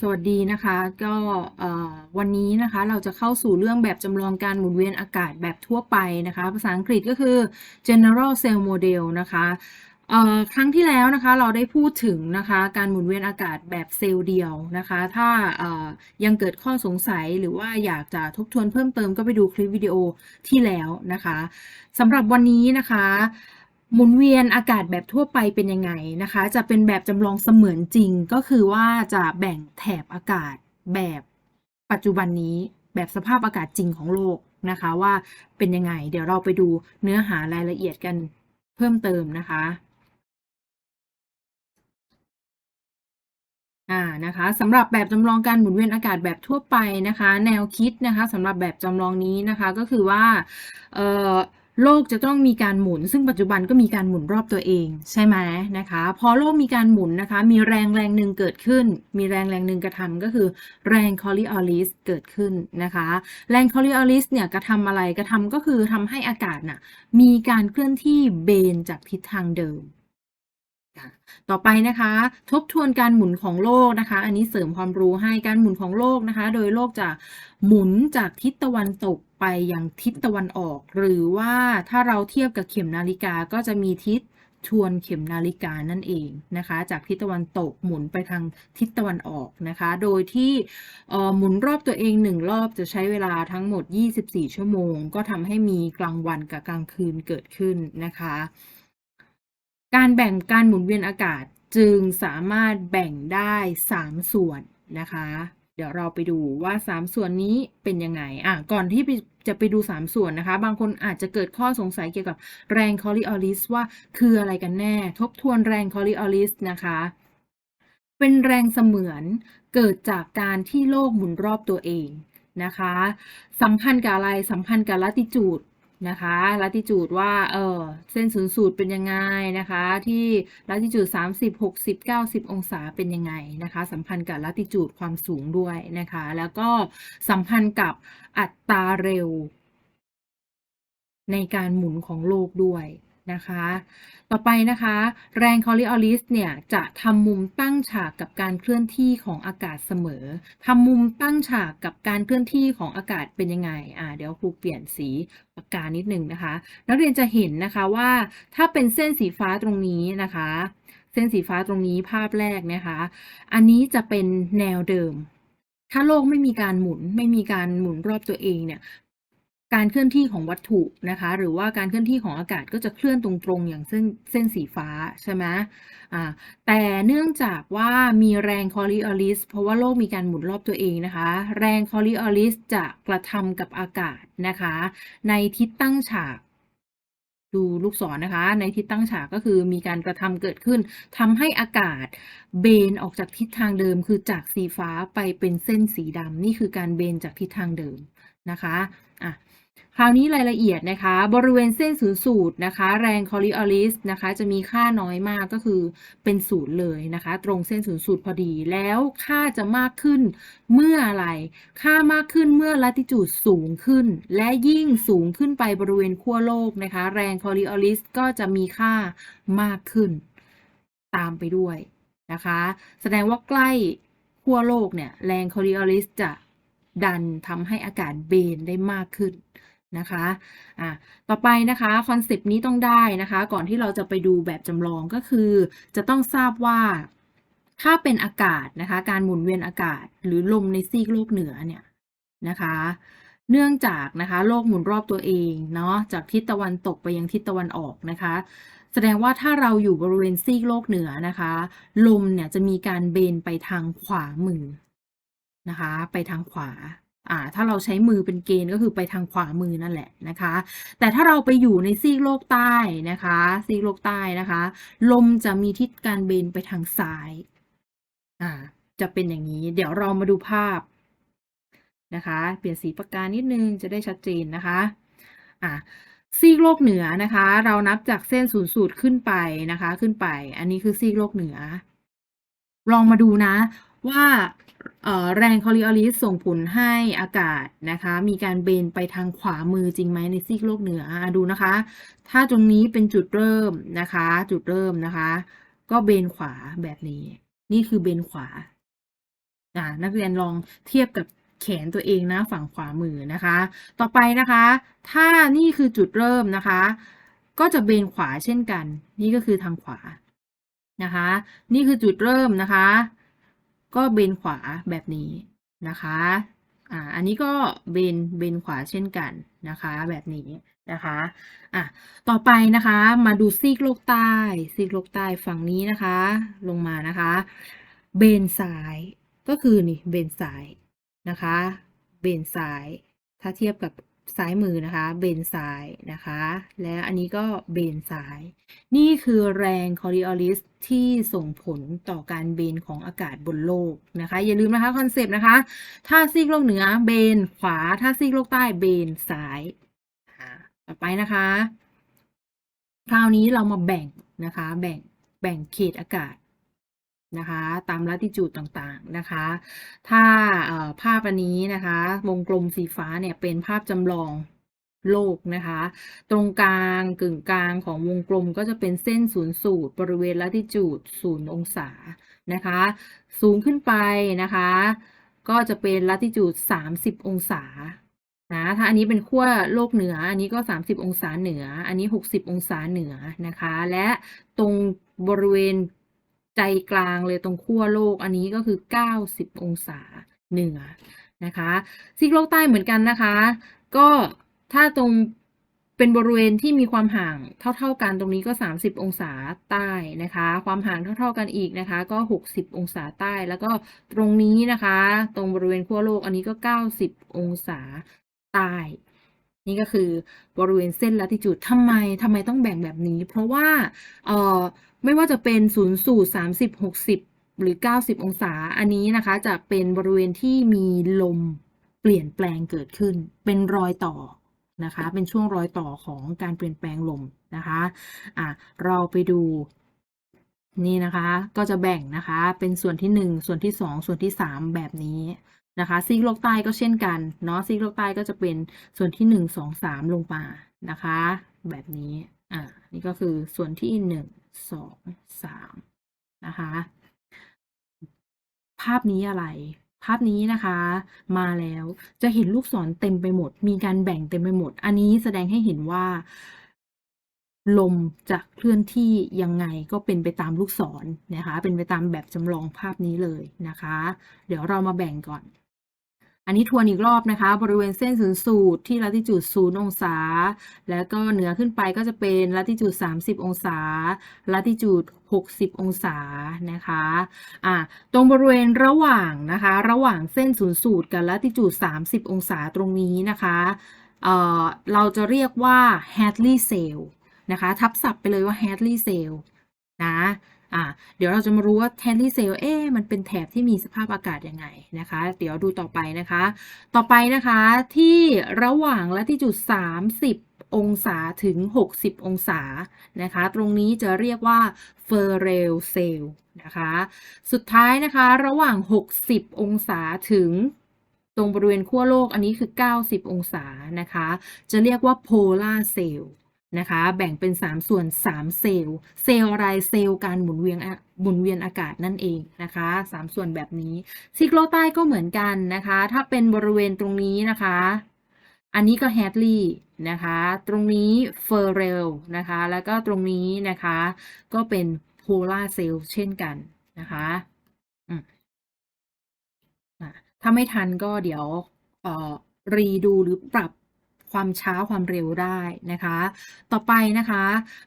สวัสดีนะคะก็วันนี้นะคะเราจะเข้าสู่เรื่องแบบจำลองการหมุนเวียนอากาศแบบทั่วไปนะคะ ภาษาอังกฤษก็คือ general cell model นะคะครั้งที่แล้วนะคะเราได้พูดถึงนะคะการหมุนเวียนอากาศแบบเซลล์เดียวนะคะ ถ้ายังเกิดข้อสงสัยหรือว่าอยากจะทบทวนเพิ่มเติมก็ไปดูคลิปวิดีโอที่แล้วนะคะสำหรับวันนี้นะคะ หมุนเวียนอากาศแบบทั่วไปเป็นยังไงนะคะ จะเป็นแบบจำลองเสมือนจริงก็คือว่าจะแบ่งแถบอากาศแบบปัจจุบันนี้แบบสภาพอากาศจริงของโลกนะคะว่าเป็นยังไง เดี๋ยวเราไปดูเนื้อหารายละเอียดกันเพิ่มเติมนะคะอ่านะคะสำหรับแบบจำลองการหมุนเวียนอากาศแบบทั่วไปนะคะ แนวคิดนะคะสำหรับแบบจำลองนี้นะคะก็คือว่าเอ่อ โลกจะต้องมีการหมุน ซึ่งปัจจุบันก็มีการหมุนรอบตัวเองใช่ไหมนะคะ พอโลกมีการหมุนนะคะ มีแรงแรงหนึ่งเกิดขึ้น มีแรงแรงหนึ่งกระทำก็คือแรงคอริออลิสเกิดขึ้นนะคะ แรงคอริออลิสเนี่ยกระทำอะไรกระทำก็คือทำให้อากาศน่ะมีการเคลื่อนที่เบนจากทิศทางเดิม ต่อไปนะคะ ทบทวนการหมุนของโลกนะคะ อันนี้เสริมความรู้ให้การหมุนของโลกนะคะ โดยโลกจะหมุนจากทิศตะวันตกไปยังทิศตะวันออก หรือว่าถ้าเราเทียบกับเข็มนาฬิกาก็จะมีทิศทวนเข็มนาฬิกานั่นเองนะคะ จากทิศตะวันตกหมุนไปทางทิศตะวันออกนะคะ โดยที่หมุนรอบตัวเองหนึ่งรอบจะใช้เวลาทั้งหมด 24 ชั่วโมง ก็ทำให้มีกลางวันกับกลางคืนเกิดขึ้นนะคะ การแบ่งการหมุนเวียนอากาศจึงสามารถแบ่งได้ 3 ส่วนนะคะ เดี๋ยวเราไปดูว่า 3 ส่วนนี้เป็นยังไงอะก่อนที่จะไปดู 3 ส่วนนะคะ บางคนอาจจะเกิดข้อสงสัยเกี่ยวกับแรงคอริออลิสว่าคืออะไรกันแน่ ทบทวนแรงคอริออลิสนะคะ เป็นแรงเสมือนเกิดจากการที่โลกหมุนรอบตัวเองนะคะ สัมพันธ์กับอะไร สัมพันธ์กับลัติจูด นะคะลัติจูดว่า เออ เส้นศูนย์สูตรเป็นยังไงนะคะ ที่ลัติจูด30 60 90 องศาเป็นยังไงนะคะ สัมพันธ์กับลัติจูดความสูงด้วยนะคะ แล้วก็สัมพันธ์กับอัตราเร็ว ในการหมุนของโลกด้วย นะคะ ต่อไปนะคะ แรงคอริออลิสเนี่ยจะทำมุมตั้งฉากกับการเคลื่อนที่ของอากาศเสมอทำมุมตั้งฉากกับการเคลื่อนที่ของอากาศเป็นยังไงอ่าเดี๋ยวครูเปลี่ยนสีปากกานิดนึงนะคะ นักเรียนจะเห็นนะคะว่าถ้าเป็นเส้นสีฟ้าตรงนี้นะคะ เส้นสีฟ้าตรงนี้ภาพแรกนะคะ อันนี้จะเป็นแนวเดิมถ้าโลกไม่มีการหมุนไม่มีการหมุนรอบตัวเองเนี่ย การเคลื่อนที่ของวัตถุนะคะ หรือว่าการเคลื่อนที่ของอากาศก็จะเคลื่อนตรงๆ อย่างเส้นเส้นสีฟ้าใช่ไหมอ่าแต่เนื่องจากว่ามีแรงคอริออลิสเพราะว่าโลกมีการหมุนรอบตัวเองนะคะ แรงคอริออลิสจะกระทำกับอากาศนะคะ ในทิศตั้งฉาก ดูลูกศรนะคะ ในทิศตั้งฉากก็คือมีการกระทำเกิดขึ้นทำให้อากาศเบนออกจากทิศทางเดิม คือจากสีฟ้าไปเป็นเส้นสีดำนี่คือการเบนจากทิศทางเดิมนะคะอะ คราวนี้รายละเอียดนะคะ บริเวณเส้นศูนย์สูตรนะคะ แรงคอริออลิสนะคะ จะมีค่าน้อยมากก็คือเป็นศูนย์เลยนะคะ ตรงเส้นศูนย์สูตรพอดี แล้วค่าจะมากขึ้นเมื่ออะไร ค่ามากขึ้นเมื่อลัติจูดสูงขึ้น และยิ่งสูงขึ้นไปบริเวณขั้วโลกนะคะ แรงคอริออลิสก็จะมีค่ามากขึ้น ตามไปด้วยนะคะ แสดงว่าใกล้ขั้วโลกเนี่ย แรงคอริออลิสจะ ดันทำให้อากาศเบนได้มากขึ้นนะคะอะต่อไปนะคะคอนเซปต์นี้ต้องได้นะคะ ก่อนที่เราจะไปดูแบบจำลองก็คือ จะต้องทราบว่าถ้าเป็นอากาศนะคะ การหมุนเวียนอากาศหรือลมในซีกโลกเหนือเนี่ยนะคะ เนื่องจากนะคะโลกหมุนรอบตัวเองเนาะจากทิศตะวันตกไปยังทิศตะวันออกนะคะ แสดงว่าถ้าเราอยู่บริเวณซีกโลกเหนือนะคะ ลมเนี่ยจะมีการเบนไปทางขวามือ นะคะ ไปทางขวาอ่าถ้าเราใช้มือเป็นเกณฑ์ก็คือไปทางขวามือนั่นแหละนะคะ แต่ถ้าเราไปอยู่ในซีกโลกใต้นะคะซีกโลกใต้นะคะ ลมจะมีทิศการเบนไปทางซ้ายอ่าจะเป็นอย่างนี้ เดี๋ยวเรามาดูภาพนะคะ เปลี่ยนสีปากกานิดนึงจะได้ชัดเจนนะคะอ่าซีกโลกเหนือนะคะ เรานับจากเส้นศูนย์สูตรขึ้นไปนะคะ ขึ้นไป อันนี้คือซีกโลกเหนือ ลองมาดูนะ ว่าแรงคอริออลิสส่งผลให้อากาศนะคะ มีการเบนไปทางขวามือจริงไหมในซีกโลกเหนืออดูนะคะ ถ้าตรงนี้เป็นจุดเริ่มนะคะ จุดเริ่มนะคะ ก็เบนขวาแบบนี้ นี่คือเบนขวาอ่านักเรียนลองเทียบกับแขนตัวเองนะฝั่งขวามือนะคะ ต่อไปนะคะ ถ้านี่คือจุดเริ่มนะคะ ก็จะเบนขวาเช่นกัน นี่ก็คือทางขวานะคะ นี่คือจุดเริ่มนะคะ ก็เบนขวาแบบนี้นะคะอ่าอันนี้ก็เบนเบนขวาเช่นกันนะคะ แบบนี้นะคะอะต่อไปนะคะมาดูซีกโลกใต้ซีกโลกใต้ฝั่งนี้นะคะ ลงมานะคะ เบนซ้ายก็คือนี่เบนซ้ายนะคะ เบนซ้าย ถ้าเทียบกับ ซ้ายมือนะคะ เบนซ้ายนะคะ และอันนี้ก็เบนซ้าย นี่คือแรงคอริออลิสที่ส่งผลต่อการเบนของอากาศบนโลกนะคะ อย่าลืมนะคะคอนเซปต์นะคะ ถ้าซีกโลกเหนือเบนขวา ถ้าซีกโลกใต้เบนซ้าย ต่อไปนะคะ คราวนี้เรามาแบ่งนะคะ แบ่งแบ่งเขตอากาศ นะคะตามลัติจูดต่างๆนะคะ ถ้าภาพอันนี้นะคะ วงกลมสีฟ้าเนี่ยเป็นภาพจำลองโลกนะคะ ตรงกลางกึ่งกลางของวงกลมก็จะเป็นเส้นศูนย์สูตร บริเวณลัติจูดศูนย์องศานะคะ สูงขึ้นไปนะคะ ก็จะเป็นลัติจูด30 องศานะถ้าอันนี้เป็นขั้วโลกเหนือ อันนี้ก็ 30 องศาเหนือ อันนี้ 60 องศาเหนือนะคะ และตรงบริเวณ ใจกลางเลยตรงขั้วโลกอันนี้ก็คือ 90 องศาเหนือนะคะซีกโลกใต้เหมือนกันนะคะ ก็ถ้าตรงเป็นบริเวณที่มีความห่างเท่า ๆกันตรงนี้ก็ 30 องศาใต้นะคะ ความห่างเท่า ๆกันอีกนะคะ ก็ 60 องศาใต้แล้วก็ตรงนี้นะคะ ตรงบริเวณขั้วโลกอันนี้ก็ 90 องศาใต้ นี่ก็คือบริเวณเส้นลัติจูดทำไมทำไมต้องแบ่งแบบนี้ เพราะว่าเอ่อไม่ว่าจะเป็นศูนย์สูตร30 60หรือ 90 องศา อันนี้นะคะ จะเป็นบริเวณที่มีลมเปลี่ยนแปลงเกิดขึ้น เป็นรอยต่อนะคะ เป็นช่วงรอยต่อของการเปลี่ยนแปลงลมนะคะอะเราไปดูนี่นะคะ ก็จะแบ่งนะคะ เป็นส่วนที่ 1 ส่วนที่ 2 ส่วนที่ 3 แบบนี้ นะคะซีกโลกใต้ก็เช่นกันเนาะซีกโลกใต้ก็จะเป็นส่วนที่ 1 2 3 ลงมานะคะ แบบนี้อ่านี่ก็คือส่วนที่ 1 2 3 นะคะ ภาพนี้อะไร ภาพนี้นะคะ มาแล้วจะเห็นลูกศรเต็มไปหมด มีการแบ่งเต็มไปหมด อันนี้แสดงให้เห็นว่า ลมจะเคลื่อนที่ยังไงก็เป็นไปตามลูกศรนะคะ เป็นไปตามแบบจำลองภาพนี้เลยนะคะ เดี๋ยวเรามาแบ่งก่อน อันนี้ทวนอีกรอบนะคะ บริเวณเส้นศูนย์สูตรที่ลัติจูดศูนย์องศา แล้วก็เหนือขึ้นไปก็จะเป็นลัติจูด30 องศาลัติจูด60 องศานะคะอ่าตรงบริเวณระหว่างนะคะ ระหว่างเส้นศูนย์สูตรกับลัติจูด30 องศาตรงนี้นะคะเอ่อเราจะเรียกว่า Hadley cell นะคะ ทับศัพท์ไปเลยว่า Hadley cell นะ อ่าเดี๋ยวเราจะมารู้ว่า Hadley cell เอ๊มันเป็นแถบที่มีสภาพอากาศยังไงนะคะ เดี๋ยวดูต่อไปนะคะ ต่อไปนะคะที่ระหว่างลัติจูด30 องศาถึง 60 องศานะคะ ตรงนี้จะเรียกว่า Ferrel cell นะคะ สุดท้ายนะคะระหว่าง 60 องศาถึงตรงบริเวณขั้วโลกอันนี้คือ 90 องศานะคะ จะเรียกว่า polar cell นะคะ แบ่งเป็น 3 ส่วน 3 เซลล์ เซลล์อะไร เซลล์การหมุนเวียนอะหมุนเวียนอากาศนั่นเองนะคะ 3 ส่วนแบบนี้ซิโคลใต้ก็เหมือนกันนะคะ ถ้าเป็นบริเวณตรงนี้นะคะ อันนี้ก็แฮดลีย์นะคะ ตรงนี้เฟอร์เรลนะคะ แล้วก็ตรงนี้นะคะ ก็เป็นโพลาร์เซลล์เช่นกันนะคะถ้าไม่ทันก็เดี๋ยวรีดูหรือปรับ ความช้าความเร็วได้นะคะ ต่อไปนะคะ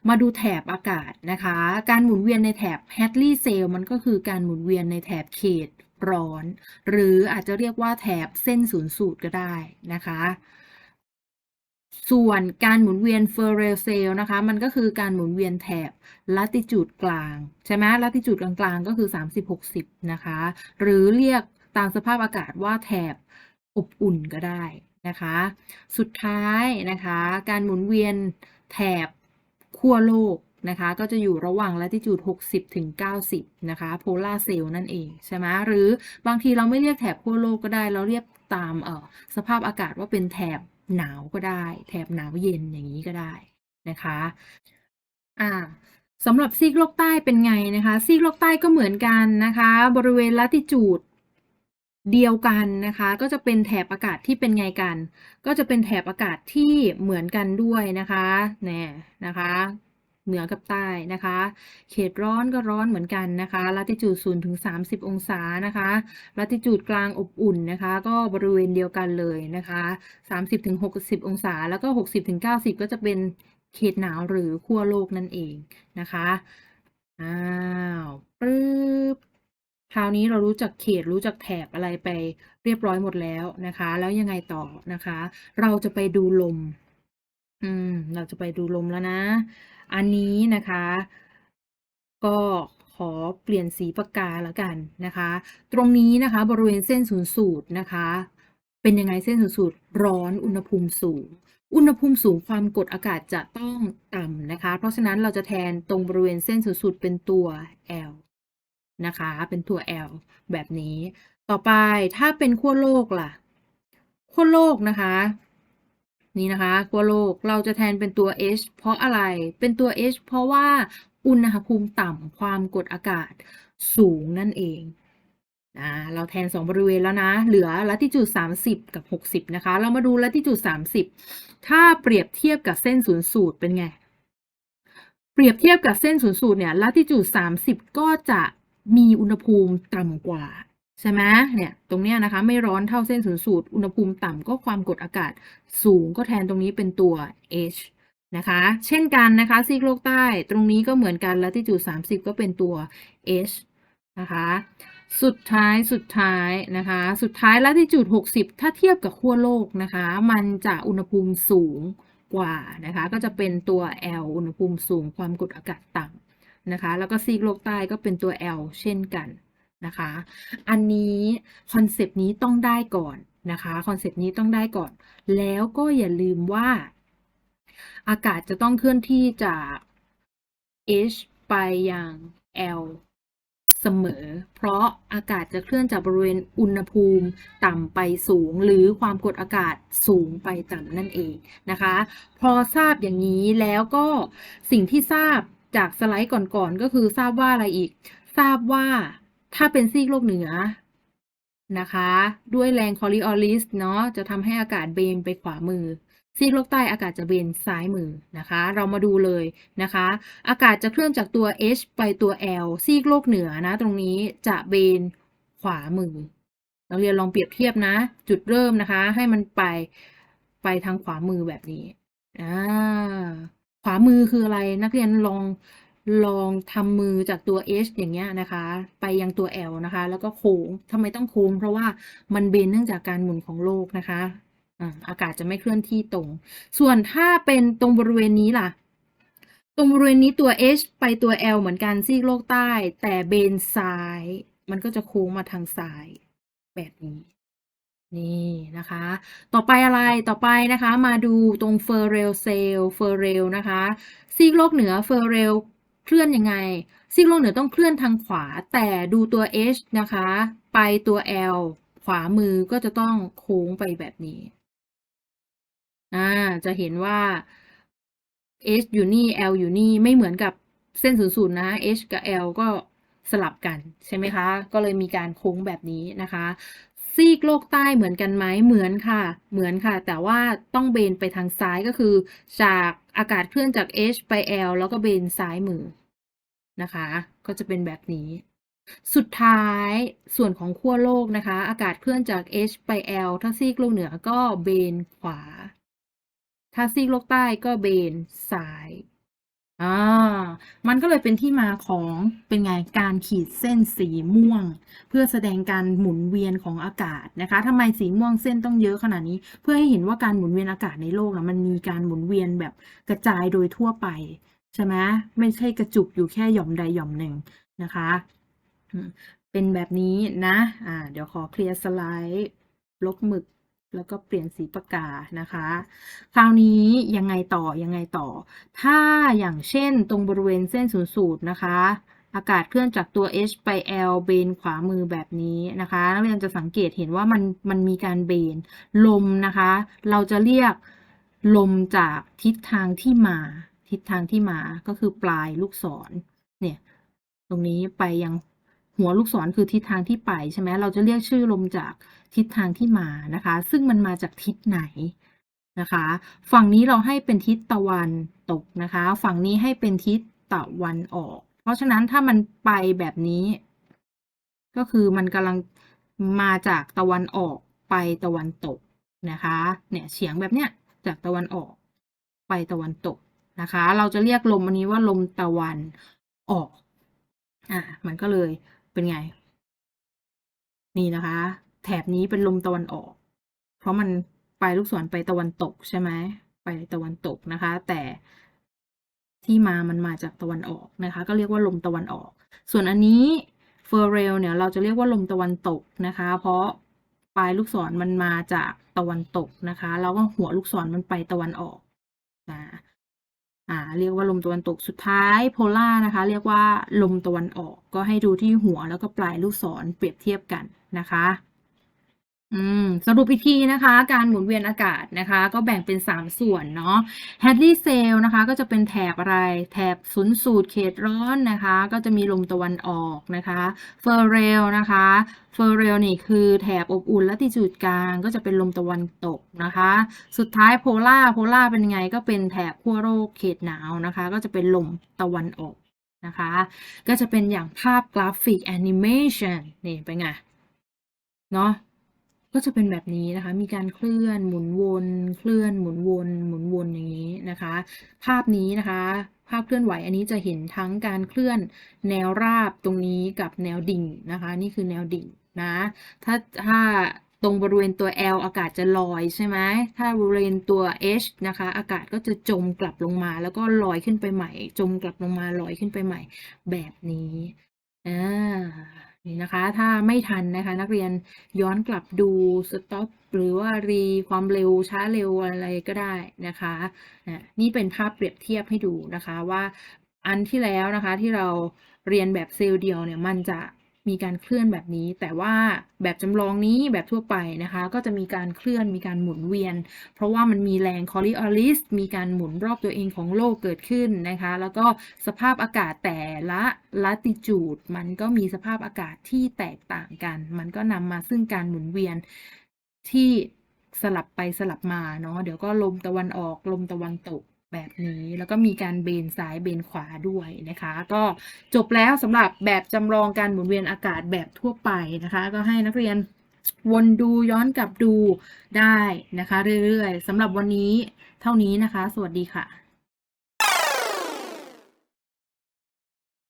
มาดูแถบอากาศนะคะ การหมุนเวียนในแถบ Hadley cell มันก็คือการหมุนเวียนในแถบเขตร้อน หรืออาจจะเรียกว่าแถบเส้นศูนย์สูตรก็ได้นะคะส่วนการหมุนเวียนเฟอร์เรลเซลนะคะ มันก็คือการหมุนเวียนแถบลัติจูดกลาง ใช่ไหมลัติจูดกลางๆ ก็คือ 30-60 นะคะ หรือเรียกตามสภาพอากาศว่าแถบอบอุ่นก็ได้ นะคะ สุดท้ายนะคะ การหมุนเวียนแถบขั้วโลกนะคะ ก็จะอยู่ระหว่างลัติจูด 60 ถึง 90 นะคะ โพลาร์เซลนั่นเองใช่ไหมหรือบางทีเราไม่เรียกแถบขั้วโลกก็ได้ เราเรียกตามเอ่อสภาพอากาศว่าเป็นแถบหนาวก็ได้ แถบหนาวเย็นอย่างนี้ก็ได้นะคะอ่าสำหรับซีกโลกใต้เป็นไงนะคะ ซีกโลกใต้ก็เหมือนกันนะคะ บริเวณลัติจูด เดียวกันนะคะ ก็จะเป็นแถบอากาศที่เป็นไงกัน ก็จะเป็นแถบอากาศที่เหมือนกันด้วยนะคะแน่นะคะ เหนือกับใต้นะคะ เขตร้อนก็ร้อนเหมือนกันนะคะลัติจูด0ถึง30 องศานะคะลัติจูดกลางอบอุ่นนะคะ ก็บริเวณเดียวกันเลยนะคะ 30ถึง60 องศา แล้วก็ 60ถึง90 ก็จะเป็นเขตหนาวหรือขั้วโลกนั่นเองนะคะอ้าวปึ๊บ คราวนี้เรารู้จักเขตรู้จักแถบอะไรไปเรียบร้อยหมดแล้วนะคะ แล้วยังไงต่อนะคะ เราจะไปดูลม อืม เราจะไปดูลมแล้วนะ อันนี้นะคะ ก็ขอเปลี่ยนสีปากกาแล้วกันนะคะ ตรงนี้นะคะบริเวณเส้นศูนย์สูตรนะคะ เป็นยังไงเส้นศูนย์สูตรร้อนอุณหภูมิสูงอุณหภูมิสูงความกดอากาศจะต้องต่ำนะคะ เพราะฉะนั้นเราจะแทนตรงบริเวณเส้นศูนย์สูตรเป็นตัว L นะคะ เป็นตัว L แบบนี้ ต่อไปถ้าเป็นขั้วโลกล่ะ ขั้วโลกนะคะ นี่นะคะขั้วโลกเราจะแทนเป็นตัว H เพราะอะไร เป็นตัว H เพราะว่าอุณหภูมิต่ำความกดอากาศสูงนั่นเองนะเราแทน 2 บริเวณแล้วนะ เหลือลัติจูด 30 กับ 60 นะคะ เรามาดูลัติจูด 30 ถ้าเปรียบเทียบกับเส้นศูนย์สูตรเป็นไง เปรียบเทียบกับเส้นศูนย์สูตรเนี่ยลัติจูด 30 ก็จะ มีอุณหภูมิต่ำกว่าใช่ไหมเนี่ยตรงเนี้ยนะคะไม่ร้อนเท่าเส้นศูนย์สูตร อุณหภูมิต่ำก็ความกดอากาศสูงก็แทนตรงนี้เป็นตัว H นะคะ เช่นกันนะคะซีกโลกใต้ตรงนี้ก็เหมือนกันลัติจูด30 ก็เป็นตัว H นะคะสุดท้ายสุดท้ายนะคะ สุดท้ายลัติจูด60 ถ้าเทียบกับขั้วโลกนะคะ มันจะอุณหภูมิสูงกว่านะคะ ก็จะเป็นตัว L อุณหภูมิสูงความกดอากาศต่ำ นะคะ แล้วก็ซีกโลกใต้ก็เป็นตัว L เช่นกันนะคะ อันนี้คอนเซปต์นี้ต้องได้ก่อนนะคะคอนเซปต์นี้ต้องได้ก่อน แล้วก็อย่าลืมว่า อากาศจะต้องเคลื่อนที่จาก H ไปยัง L เสมอ เพราะอากาศจะเคลื่อนจากบริเวณอุณหภูมิต่ำไปสูง หรือความกดอากาศสูงไปต่ำนั่นเองนะคะ พอทราบอย่างนี้แล้วก็สิ่งที่ทราบ จากสไลด์ก่อนๆก็คือทราบว่าอะไรอีก ทราบว่าถ้าเป็นซีกโลกเหนือนะคะ ด้วยแรงคอริออลิสเนาะจะทำให้อากาศเบนไปขวามือซีกโลกใต้อากาศจะเบนซ้ายมือนะคะ เรามาดูเลยนะคะ อากาศจะเคลื่อนจากตัว H ไปตัว L ซีกโลกเหนือนะ ตรงนี้จะเบนขวามือเราเรียนลองเปรียบเทียบนะ จุดเริ่มนะคะ ให้มันไปไปทางขวามือแบบนี้อ่าามือคืออะไรนักเรียนลองลองทำมือจากตัว H อย่างเงี้ยนะคะ ไปยังตัว L นะคะ แล้วก็โค้งทำไมต้องโค้ง เพราะว่ามันเบนเนื่องจากการหมุนของโลกนะคะอ่าอากาศจะไม่เคลื่อนที่ตรง ส่วนถ้าเป็นตรงบริเวณนี้ล่ะ ตรงบริเวณนี้ตัว H ไปตัว L เหมือนกันซีกโลกใต้ แต่เบนซ้าย มันก็จะโค้งมาทางซ้ายแบบนี้ นี่นะคะ ต่อไปอะไรต่อไปนะคะ มาดูตรงเฟอร์เรลเซลเฟอร์เรลนะคะ ซีกโลกเหนือเฟอร์เรลเคลื่อนยังไง ซีกโลกเหนือต้องเคลื่อนทางขวา แต่ดูตัว H นะคะ ไปตัว L ขวามือก็จะต้องโค้งไปแบบนี้อ่าจะเห็นว่า H อยู่นี่ L อยู่นี่ไม่เหมือนกับเส้นศูนย์สูตรนะ H กับ L ก็สลับกันใช่ไหมคะ ก็เลยมีการโค้งแบบนี้นะคะ ซีกโลกใต้เหมือนกันไหมเหมือนค่ะ เหมือนค่ะ แต่ว่าต้องเบนไปทางซ้ายก็คือ จากอากาศเคลื่อนจาก H ไป L แล้วก็เบนซ้ายมือนะคะ ก็จะเป็นแบบนี้ สุดท้ายส่วนของขั้วโลกนะคะ อากาศเคลื่อนจาก H ไป L ถ้าซีกโลกเหนือก็เบนขวา ถ้าซีกโลกใต้ก็เบนซ้าย อ่า มันก็เลยเป็นที่มาของเป็นไงการขีดเส้นสีม่วง เพื่อแสดงการหมุนเวียนของอากาศนะคะทำไมสีม่วงเส้นต้องเยอะขนาดนี้ เพื่อให้เห็นว่าการหมุนเวียนอากาศในโลกนะมันมีการหมุนเวียนแบบกระจายโดยทั่วไปใช่ไหมไม่ใช่กระจุกอยู่แค่หย่อมใดหย่อมหนึ่งนะคะ เป็นแบบนี้นะ อ่า เดี๋ยวขอเคลียร์สไลด์ ลบหมึก แล้วก็เปลี่ยนสีปากกานะคะ คราวนี้ยังไงต่อยังไงต่อ ถ้าอย่างเช่นตรงบริเวณเส้นศูนย์สูตรนะคะ อากาศเคลื่อนจากตัว H ไป L เบนขวามือแบบนี้นะคะนักเรียนจะสังเกตเห็นว่ามันมันมีการเบนลมนะคะ เราจะเรียกลมจากทิศทางที่มา ทิศทางที่มาก็คือปลายลูกศรเนี่ยตรงนี้ไปยังหหัวลูกศรคือทิศทางที่ไปใช่ไหมเราจะเรียกชื่อลมจาก ทิศทางที่มานะคะ ซึ่งมันมาจากทิศไหนนะคะ ฝั่งนี้เราให้เป็นทิศตะวันตกนะคะ ฝั่งนี้ให้เป็นทิศตะวันออก เพราะฉะนั้นถ้ามันไปแบบนี้ ก็คือมันกำลังมาจากตะวันออกไปตะวันตกนะคะ เนี่ยเฉียงแบบเนี้ยจากตะวันออกไปตะวันตกนะคะ เราจะเรียกลมอันนี้ว่าลมตะวันออก อะ มันก็เลยเป็นไง นี่นะคะ แถบนี้เป็นลมตะวันออก เพราะมันปลายลูกศรไปตะวันตกใช่ไหมไปตะวันตกนะคะ แต่ที่มามันมาจากตะวันออกนะคะ ก็เรียกว่าลมตะวันออก ส่วนอันนี้เฟอร์เรลเนี่ยเราจะเรียกว่าลมตะวันตกนะคะ เพราะปลายลูกศรมันมาจากตะวันตกนะคะ แล้วก็หัวลูกศรมันไปตะวันออกนะอ่าเรียกว่าลมตะวันตกสุดท้ายโพล่านะคะ เรียกว่าลมตะวันออก ก็ให้ดูที่หัวแล้วก็ปลายลูกศรเปรียบเทียบกันนะคะ อืม สรุปอีกทีนะคะ การหมุนเวียนอากาศนะคะ ก็แบ่งเป็น 3 ส่วนเนาะ Hadley Cell นะคะ ก็จะเป็นแถบอะไร แถบศูนย์สูตรเขตร้อนนะคะ ก็จะมีลมตะวันออกนะคะ f e r r e l นะคะ f e r r e l นี่คือแถบอบอุ่นและติจูดกลางก็จะเป็นลมตะวันตกนะคะ สุดท้ายโพล่าโพล่าเป็นไงก็เป็นแถบขั้วโลกเขตหนาวนะคะ ก็จะเป็นลมตะวันออกนะคะ ก็จะเป็นอย่างภาพกราฟิกแอนิเมชันนี่เป็นไง เนาะ ก็จะเป็นแบบนี้นะคะ มีการเคลื่อนหมุนวน เคลื่อนหมุนวน หมุนวนอย่างนี้นะคะ ภาพนี้นะคะ ภาพเคลื่อนไหวอันนี้จะเห็นทั้งการเคลื่อนแนวราบตรงนี้กับแนวดิ่งนะคะ นี่คือแนวดิ่งนะ ถ้าถ้าตรงบริเวณตัว L อากาศจะลอยใช่ไหม ถ้าบริเวณตัว H นะคะ อากาศก็จะจมกลับลงมา แล้วก็ลอยขึ้นไปใหม่ จมกลับลงมาลอยขึ้นไปใหม่ แบบนี้อ่า นี่นะคะถ้าไม่ทันนะคะ นักเรียนย้อนกลับดูสต็อปหรือว่ารีความเร็วช้าเร็วอะไรก็ได้นะคะนี่เป็นภาพเปรียบเทียบให้ดูนะคะว่าอันที่แล้วนะคะที่เราเรียนแบบเซลล์เดียวเนี่ยมันจะ มีการเคลื่อนแบบนี้ แต่ว่าแบบจำลองนี้แบบทั่วไปนะคะ ก็จะมีการเคลื่อนมีการหมุนเวียน เพราะว่ามันมีแรงคอริออลิสมีการหมุนรอบตัวเองของโลกเกิดขึ้นนะคะ แล้วก็สภาพอากาศแต่ละลัติจูด มันก็มีสภาพอากาศที่แตกต่างกัน มันก็นำมาซึ่งการหมุนเวียนที่สลับไปสลับมาเนาะเดี๋ยวก็ลมตะวันออกลมตะวันตก แบบนี้แล้วก็มีการเบนซ้ายเบนขวาด้วยนะคะ ก็จบแล้วสำหรับแบบจำลองการหมุนเวียนอากาศแบบทั่วไปนะคะ ก็ให้นักเรียนวนดูย้อนกลับดูได้นะคะ เรื่อยๆสำหรับวันนี้เท่านี้นะคะ สวัสดีค่ะ